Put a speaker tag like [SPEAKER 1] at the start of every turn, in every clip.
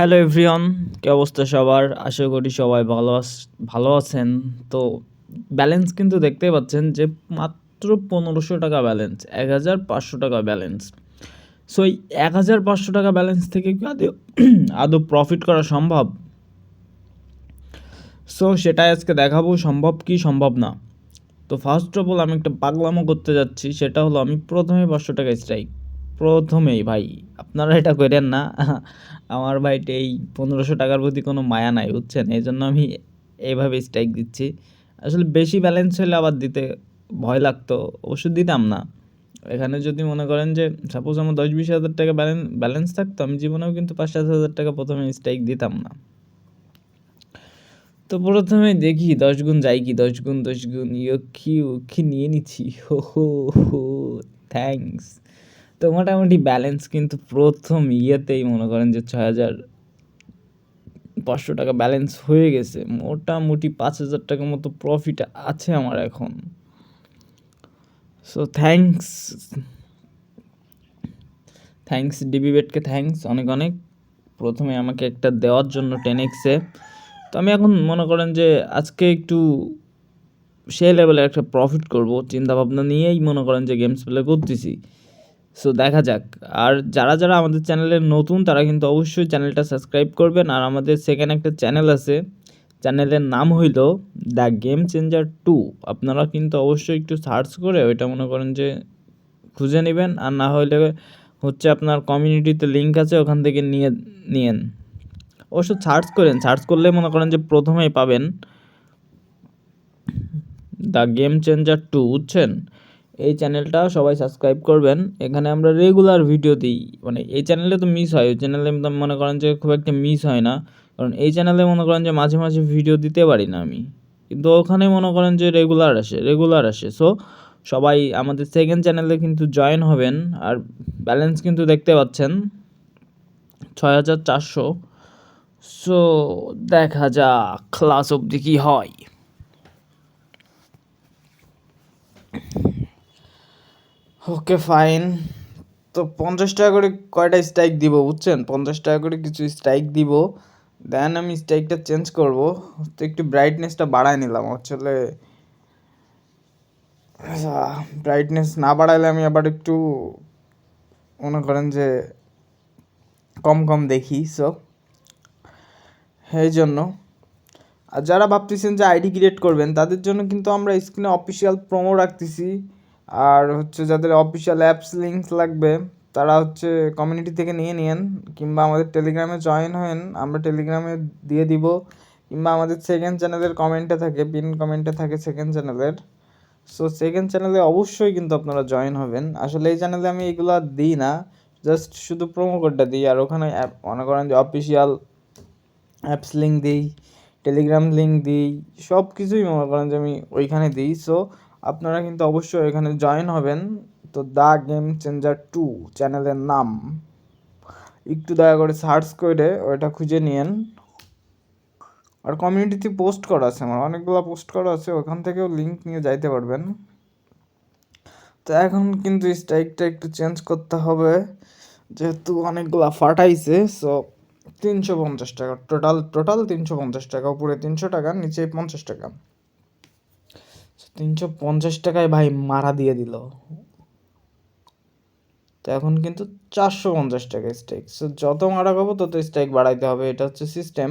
[SPEAKER 1] Hello everyone, কী অবস্থা সবার? আশা করি সবাই ভালো ভালো আছেন। তো ব্যালেন্স কিন্তু দেখতেই পাচ্ছেন যে মাত্র পনেরোশো টাকা ব্যালেন্স এক হাজার পাঁচশো টাকা ব্যালেন্স সো এই এক হাজার পাঁচশো টাকা ব্যালেন্স থেকে কি আদৌ আদৌ প্রফিট করা সম্ভব? সো সেটাই আজকে দেখাবো, সম্ভব কি সম্ভব না। তো ফার্স্ট অফ অল আমি একটা পাগলামো করতে যাচ্ছি, সেটা হলো আমি প্রথমে পাঁচশো টাকা স্ট্রাইক প্রথমেই ভাই, আপনারা এটা করেন না, আমার ভাইটা এই পনেরোশো টাকার প্রতি কোনো মায়া নাই, বুঝছেন? এই জন্য আমি এইভাবে স্ট্রাইক দিচ্ছি। আসলে বেশি ব্যালেন্স হলে আবার দিতে ভয় লাগতো অবশ্য দিতাম না। এখানে যদি মনে করেন যে সাপোজ আমার দশ বিশ হাজার টাকা ব্যালেন্স ব্যালেন্স থাকতো, আমি জীবনেও কিন্তু পাঁচ সাত হাজার টাকা প্রথমে স্ট্রাইক দিতাম না। তো প্রথমে দেখি দশ গুণ যাই কি, দশ গুণ দশ গুণ ইয়ক্ষি উক্ষি নিয়ে নিচ্ছি? হো হো হো থ্যাঙ্কস তো মোটামুটি ব্যালেন্স কিন্তু প্রথম ইয়েতেই মনে করেন যে ছয় হাজার পাঁচশো টাকা ব্যালেন্স হয়ে গেছে। মোটামুটি পাঁচ হাজার টাকার মতো প্রফিট আছে আমার এখন। সো থ্যাঙ্কস থ্যাঙ্কস ডিবি বেটকে থ্যাঙ্কস অনেক অনেক। প্রথমে আমাকে একটা দেওয়ার জন্য টেন এক্সে তো আমি এখন মনে করেন যে আজকে একটু সে লেভেলে একটা প্রফিট করব। চিন্তাভাবনা নিয়েই মনে করেন যে গেমস প্লে করতেছি। সো দেখা যাক। আর যারা যারা আমাদের চ্যানেলে নতুন, তারা কিন্তু অবশ্যই চ্যানেলটা সাবস্ক্রাইব করবেন। আর আমাদের সেকেন্ড একটা চ্যানেল আছে। চ্যানেলের নাম হইল দ্য গেম চেঞ্জার টু। আপনারা কিন্তু অবশ্যই একটু সার্চ করে ওইটা মনে করেন যে খুঁজে নেবেন। আর না হলে হচ্ছে আপনার কমিউনিটিতে লিঙ্ক আছে, ওখান থেকে নিয়ে, নিয়েন। অবশ্য সার্চ করেন। সার্চ করলে মনে করেন যে প্রথমেই পাবেন। দ্য গেম চেঞ্জার টু, বুঝছেন? এই চ্যানেলটা সবাই সাবস্ক্রাইব করবেন। এখানে আমরা রেগুলার ভিডিও দিই। মানে এই চ্যানেলে তো মিস হয়। ওই চ্যানেলে মনে করেন যে খুব একটা মিস হয় না। কারণ এই চ্যানেলে মনে করেন যে মাঝে মাঝে ভিডিও দিতে পারি না আমি। কিন্তু ওখানে মনে করেন যে রেগুলার আসে রেগুলার আসে। সো সবাই আমাদের সেকেন্ড চ্যানেলে কিন্তু জয়েন হবেন। আর ব্যালেন্স কিন্তু দেখতে পাচ্ছেন। ছয় হাজার চারশো। সো দেখা যাক ক্লাস অবধি কী হয়। ওকে ফাইন তো পঞ্চাশ টাকা করে কয়টা স্ট্রাইক দিব বুঝছেন? পঞ্চাশ টাকা করে কিছু স্ট্রাইক দিব। দেন আমি স্ট্রাইকটা চেঞ্জ করব। তো একটু ব্রাইটনেসটা বাড়ায় নিলাম। আসলে ব্রাইটনেস না বাড়াইলে আমি আবার একটু মনে করেন যে কম কম দেখি সো এই জন্য। আর যারা ভাবতেছেন যে আইডি ক্রিয়েট করবেন, তাদের জন্য কিন্তু আমরা স্ক্রিনে অফিসিয়াল প্রোমো রাখতেছি। আর হচ্ছে যাদের অফিসিয়াল অ্যাপস লিঙ্কস লাগবে, তারা হচ্ছে কমিউনিটি থেকে নিয়ে নিন কিংবা আমাদের টেলিগ্রামে জয়েন হন আমরা টেলিগ্রামে দিয়ে দিব, কিংবা আমাদের সেকেন্ড চ্যানেলের কমেন্টে থাকে পিন কমেন্টে থাকে সেকেন্ড চ্যানেলের সো সেকেন্ড চ্যানেলে অবশ্যই কিন্তু আপনারা জয়েন হবেন। আসলে এই চ্যানেলে আমি এগুলো দিই না জাস্ট শুধু প্রোমো কোডটা দিই, আর ওখানে অ্যাপ মনে করেন যে অফিসিয়াল অ্যাপস লিঙ্ক দিই টেলিগ্রাম লিঙ্ক দিই সব কিছুই মনে করেন যে আমি ওইখানে দিই। সো আপনারা কিন্তু অবশ্যই এখানে জয়েন হবেন। তো দ্য গেম চেঞ্জার টু চ্যানেলের নাম। একটু দয়া করে সার্চ করে ওইটা খুঁজে নিয়েন। আর কমিউনিটিতে পোস্ট করা আছে আমার। অনেকগুলো পোস্ট করা আছে, ওখান থেকেও লিঙ্ক নিয়ে যাইতে পারবেন। তো এখন কিন্তু স্ট্রাইকটা একটু চেঞ্জ করতে হবে। যেহেতু অনেকগুলো ফাটাইছে সো তিনশো পঞ্চাশ টাকা। টোটাল টোটাল তিনশো পঞ্চাশ টাকা, উপরে তিনশো টাকা, নিচে পঞ্চাশ টাকা। তিনশো পঞ্চাশ টাকায় ভাই মারা দিয়ে দিল। তো এখন কিন্তু চারশো পঞ্চাশ টাকা স্ট্রাইক সো যত মারা খাব তত স্ট্রাইক বাড়াইতে হবে, এটা হচ্ছে সিস্টেম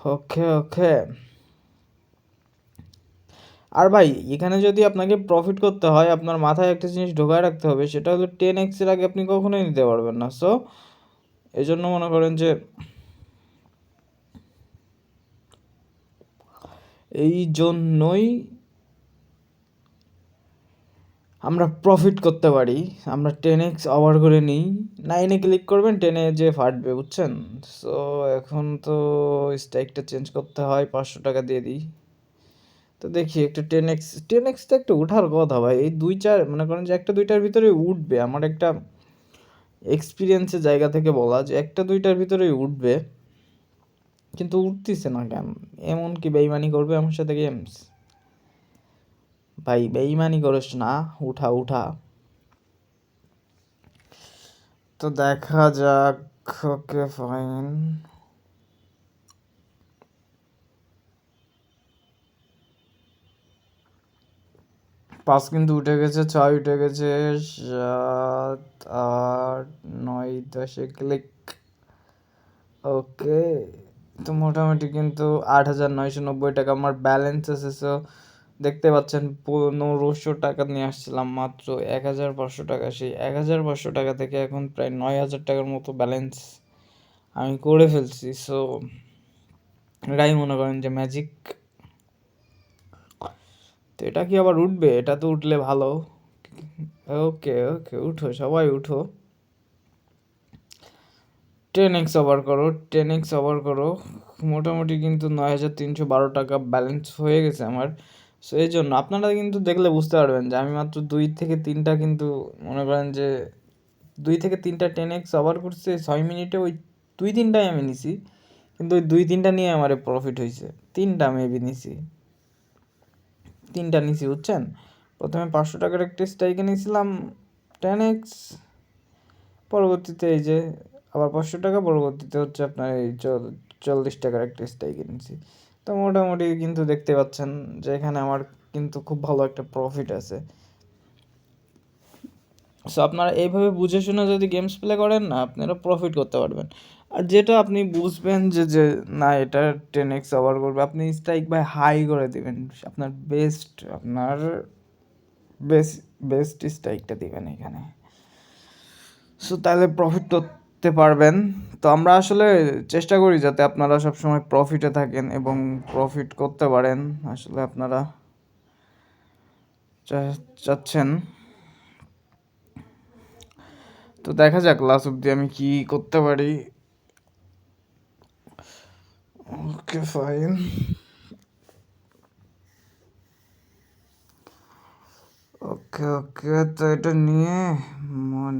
[SPEAKER 1] ওকে ওকে আর ভাই, এখানে যদি আপনাকে প্রফিট করতে হয়, আপনার মাথায় একটা জিনিস ঢোকায় রাখতে হবে, সেটা হলো টেন এক্সের আগে আপনি কখনোই নিতে পারবেন না। সো এই জন্য মনে করেন যে এই জন্যই আমরা প্রফিট করতে পারি, আমরা টেন এক্স ওভার করে নিই নাইনে ক্লিক করবেন টেনে যে ফাটবে, বুঝছেন? সো এখন তো স্ট্রাইকটা চেঞ্জ করতে হয়, পাঁচশো টাকা দিয়ে দিই। তো দেখি একটা টেন এক্স টেন এক্সটা একটু উঠার কথা ভাই, এই দুই চার, মনে করেন যে একটা দুইটার ভিতরে উঠবে। আমার একটা এক্সপিরিয়েন্সের জায়গা থেকে বলা যে একটা দুইটার ভিতরেই উঠবে। কিন্তু উঠতেছে না কেন? এমন কি বেইমানি করবে আমার সাথে গেমস ভাই বেইমানি করিস না, উঠা উঠা। তো দেখা যাক, ওকে ফাইন পাঁচ কিন্তু উঠে গেছে, ছয় উঠে গেছে, সাত, আট, নয়, দশে ক্লিক ওকে, তো মোটামুটি কিন্তু আট হাজার নয়শো নব্বই টাকা আমার ব্যালেন্স আছে সো দেখতে পাচ্ছেন, পনেরোশো টাকা নিয়ে আসছিলাম মাত্র এক হাজার পাঁচশো টাকা। সেই এক হাজার পাঁচশো টাকা থেকে এখন প্রায় নয় হাজার টাকার মতো ব্যালেন্স আমি করে ফেলছি। সো এটাই মনে করেন যে ম্যাজিক তো এটা কি আবার উঠবে? এটা তো উঠলে ভালো। ওকে ওকে, উঠো, সবাই উঠো। টেন এক্স ওভার করো টেন এক্স ওভার করো। মোটামুটি কিন্তু নয় হাজার তিনশো বারো টাকা ব্যালেন্স হয়ে গেছে আমার। সো এই জন্য আপনারা কিন্তু দেখলে বুঝতে পারবেন যে আমি মাত্র দুই থেকে তিনটা কিন্তু মনে করেন যে দুই থেকে তিনটা টেন এক্স ওভার করছে, ছয় মিনিটে ওই দুই তিনটাই আমি নিছি। কিন্তু ওই দুই তিনটা নিয়ে আমার প্রফিট হয়েছে তিনটা মেবি নিছি। তিনটা নিছি, বুঝছেন? প্রথমে পাঁচশো টাকার একটা স্ট্রাইকে নিয়েছিলাম টেন এক্স পরবর্তীতে এই যে আবার পাঁচশো টাকা, পরবর্তীতে হচ্ছে আপনার এই চল- চল্লিশ টাকার একটা স্ট্রাইকে নিয়েছি তো মোটামুটি কিন্তু দেখতে পাচ্ছেন যে এখানে আমার কিন্তু খুব ভালো একটা প্রফিট আছে। সো আপনারা এইভাবে বুঝে শুনে যদি গেমস প্লে করেন না, আপনারা প্রফিট করতে পারবেন। আর যেটা আপনি বুঝবেন যে যে না, এটা টেন এক্স ওভার করবে, আপনি স্ট্রাইক বাই হাই করে দেবেন। আপনার বেস্ট আপনার বেস্ট বেস্ট স্ট্রাইকটা দিবেন এখানে। সো তাহলে প্রফিট করতে পারবেন। তো আমরা আসলে চেষ্টা করি যাতে আপনারা সবসময় প্রফিটে থাকেন এবং প্রফিট করতে পারেন। আসলে আপনারা চাচ্ছেন। তো দেখা যাক লাস্ট অব্দি আমি কি করতে পারি। ওকে ফাইন ওকে ওকে তো এটা নিয়ে মন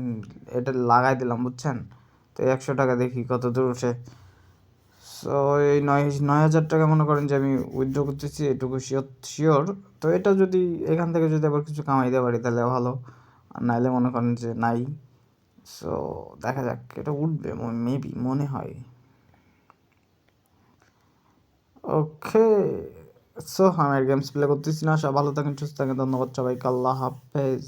[SPEAKER 1] এটা লাগাই দিলাম, বুঝছেন? তো একশো টাকা দেখি কত দূর উঠে সো এই নয় নয় হাজার টাকা মনে করেন যে আমি উইথড্র করতেছি, এটুকু শিওর শিওর তো এটা যদি এখান থেকে যদি আবার কিছু কামাইতে পারি তাহলে ভালো। আর নাইলে মনে করেন যে নাই। সো দেখা যাক, এটা উঠবে মেবি মনে হয়। ওকে সো আমি গেমস প্লে করতেছি না। সব ভালো থাকেন, সুস্থ থাকেন, ধন্যবাদ সবাইকে, আল্লাহ হাফেজ।